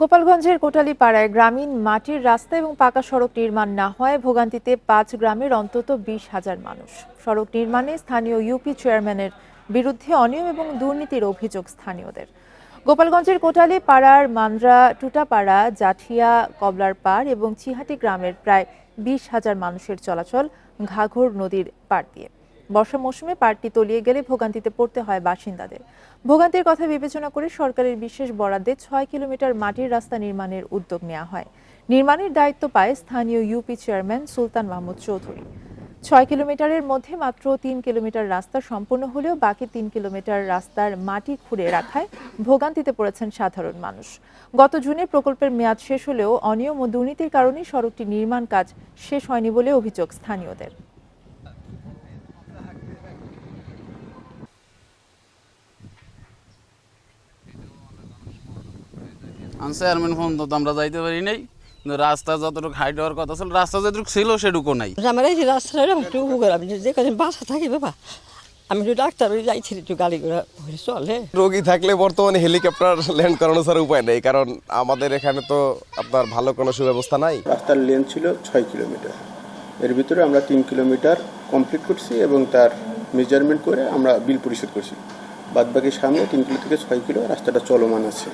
গোপালগঞ্জের কোটালীপাড়ায় গ্রামীণ মাটির রাস্তা এবং পাকা সড়ক নির্মাণ না হয় ভোগান্তিতে পাঁচ গ্রামের অন্তত বিশ হাজার মানুষ। সড়ক নির্মাণে স্থানীয় ইউপি চেয়ারম্যানের বিরুদ্ধে অনিয়ম এবং দুর্নীতির অভিযোগ স্থানীয়দের। গোপালগঞ্জের কোটালী পাড়ার মান্দ্রা টুটাপাড়া, জাঠিয়া কবলার পাড় এবং চিহাটি গ্রামের প্রায় বিশ হাজার মানুষের চলাচল ঘাঘর নদীর পাড় দিয়ে। বর্ষা মৌসুমে পাড়টি তলিয়ে গেলে ভোগান্তিতে পড়তে হয় বাসিন্দাদের। ভোগান্তির কথা বিবেচনা করে সরকারের বিশেষ বরাদ্দে ছয় কিলোমিটার মাটির রাস্তা নির্মাণের উদ্যোগ নেওয়া হয়। নির্মাণের দায়িত্ব পায় স্থানীয় ইউপি চেয়ারম্যান সুলতান মাহমুদ চৌধুরী। ছয় কিলোমিটারের মধ্যে মাত্র তিন কিলোমিটার রাস্তা সম্পূর্ণ হলেও বাকি তিন কিলোমিটার রাস্তার মাটি খুঁড়ে রাখায় ভোগান্তিতে পড়েছেন সাধারণ মানুষ। গত জুনে প্রকল্পের মেয়াদ শেষ হলেও অনিয়ম ও দুর্নীতির কারণে সড়কটি নির্মাণ কাজ শেষ হয়নি বলে অভিযোগ স্থানীয়দের। চেয়ারম্যান ফোন তো আমরা যাইতে পারি নাই। রাস্তা যতটুকু হাইট হওয়ার কথা ছিল রাস্তা যতটুকু ছিল সেটুকু নাই। আমার এই রাস্তাটা একটু উপকার। আমি যে কদিন বাসা থাকি বাবা। আমি একটু ডাক্তার ওই যাইছি একটু গাড়ি ঘোড়া চলে। রোগী থাকলে বর্তমানে হেলিকপ্টার ল্যান্ড করানো ছাড়া উপায় নেই কারণ আমাদের এখানে তো আপনার ভালো কোনো সুব্যবস্থা নাই। রাস্তার লেন ছিল ছয় কিলোমিটার। এর ভিতরে আমরা তিন কিলোমিটার কমপ্লিট করছি এবং তার মেজারমেন্ট করে আমরা বিল পরিশোধ করছি। বাদবাকি সামনে তিন কিলো থেকে ছয় কিলো রাস্তাটা চলমান আছে।